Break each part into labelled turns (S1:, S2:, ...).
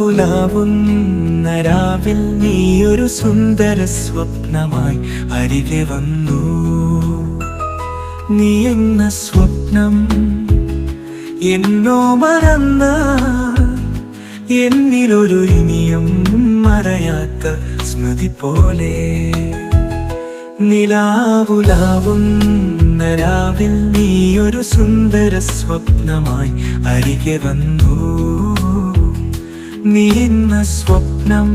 S1: നിലാവുലാവുന്ന രാവിൽ നീയൊരു സുന്ദര സ്വപ്നമായി അരികെ വന്നു. നീ എന്ന സ്വപ്നം എന്നോ മറന്ന എന്നിലൊരു ഇനിയും മറയാത്ത സ്മൃതി പോലെ. നിലാവുലാവുന്ന രാവിൽ നീയൊരു സുന്ദര സ്വപ്നമായി അരികെ വന്നു. നീ എന്ന സ്വപ്നം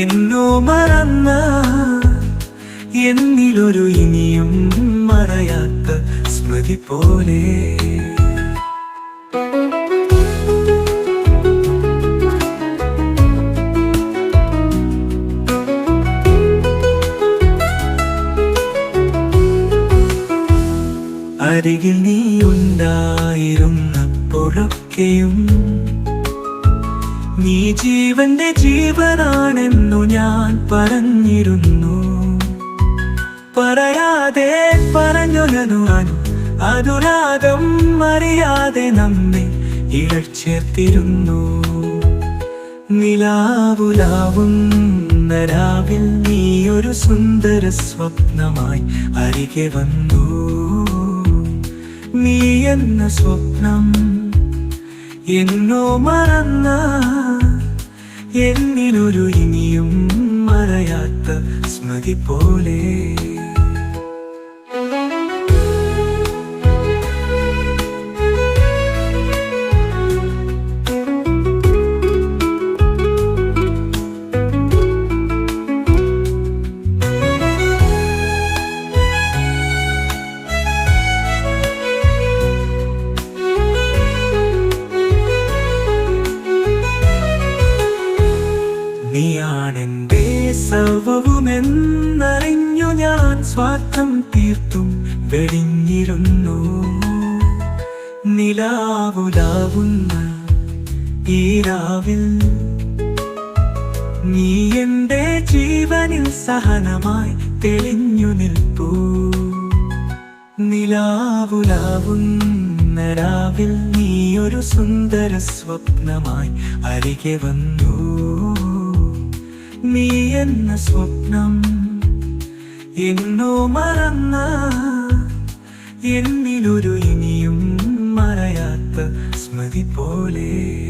S1: എന്നോ മറന്ന എന്നിലൊരു ഇനിയും മറയാത്ത സ്മൃതി പോലെ. അരികിൽ നീ ഉണ്ടായിരുന്നപ്പോഴൊക്കെയും നീ ജീവന്റെ ജീവനാണെന്നു ഞാൻ പറഞ്ഞിരുന്നു. പറയാതെ പറഞ്ഞുലനു അനു അതുരാതം അറിയാതെ നമ്മെ ഇഴച്ചേർത്തിരുന്നു. നിലാവുലാവുന്ന രാവിൽ നീ ഒരു സുന്ദര സ്വപ്നമായി അരികെ വന്നു. എന്ന സ്വപ്നം എന്നോ മറന്ന എന്നിലൊരു ഇനിയും മറയാത്ത സ്മൃതി പോലെ. സർവവുമെന്നറിഞ്ഞു ഞാൻ സ്വാർത്ഥം തീർത്തും വെടിഞ്ഞിരുന്നു. നിലാവുലാവുന്ന ഈ രാവിൽ നീ എന്റെ ജീവനിൽ സഹനമായി തെളിഞ്ഞു നിൽപ്പൂ. നിലാവുലാവുന്ന രാവിൽ നീ ഒരു സുന്ദര സ്വപ്നമായി അരികെ വന്നു. നീ എന്ന സ്വപ്നം എന്നോ മറന്ന എന്നിലൊരു ഇനിയും മറയാത്ത സ്മൃതി പോലെ.